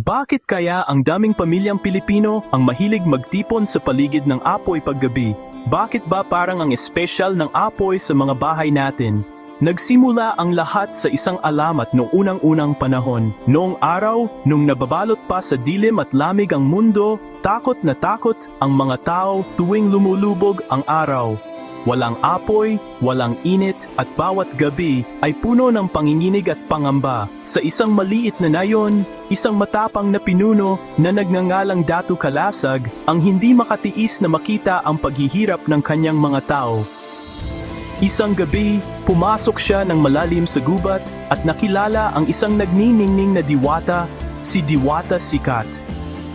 Bakit kaya ang daming pamilyang Pilipino ang mahilig magtipon sa paligid ng apoy paggabi? Bakit ba parang ang espesyal ng apoy sa mga bahay natin? Nagsimula ang lahat sa isang alamat noong unang-unang panahon. Noong araw, nung nababalot pa sa dilim at lamig ang mundo, takot na takot ang mga tao tuwing lumulubog ang araw. Walang apoy, walang init at bawat gabi ay puno ng panginginig at pangamba. Sa isang maliit na nayon, isang matapang na pinuno na nagngangalang Datu Kalasag ang hindi makatiis na makita ang paghihirap ng kanyang mga tao. Isang gabi, pumasok siya ng malalim sa gubat at nakilala ang isang nagniningning na diwata, si Diwata Sikat.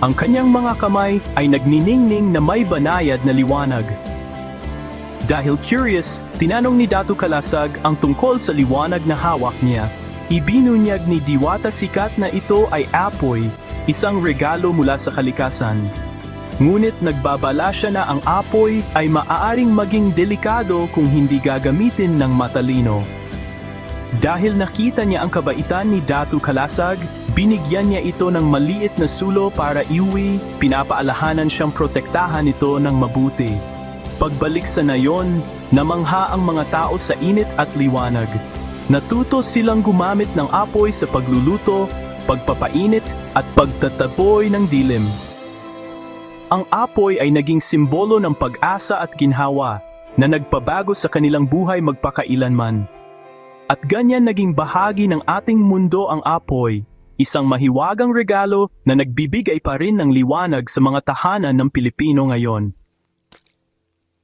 Ang kanyang mga kamay ay nagniningning na may banayad na liwanag. Dahil curious, tinanong ni Datu Kalasag ang tungkol sa liwanag na hawak niya. Ibinunyag ni Diwata Sikat na ito ay apoy, isang regalo mula sa kalikasan. Ngunit nagbabala siya na ang apoy ay maaaring maging delikado kung hindi gagamitin ng matalino. Dahil nakita niya ang kabaitan ni Datu Kalasag, binigyan niya ito ng maliit na sulo para iwi, pinapaalahanan siyang protektahan ito ng mabuti. Pagbalik sa nayon, namangha ang mga tao sa init at liwanag. Natuto silang gumamit ng apoy sa pagluluto, pagpapainit at pagtataboy ng dilim. Ang apoy ay naging simbolo ng pag-asa at ginhawa na nagpabago sa kanilang buhay magpakailanman. At ganyan naging bahagi ng ating mundo ang apoy, isang mahiwagang regalo na nagbibigay pa rin ng liwanag sa mga tahanan ng Pilipino ngayon.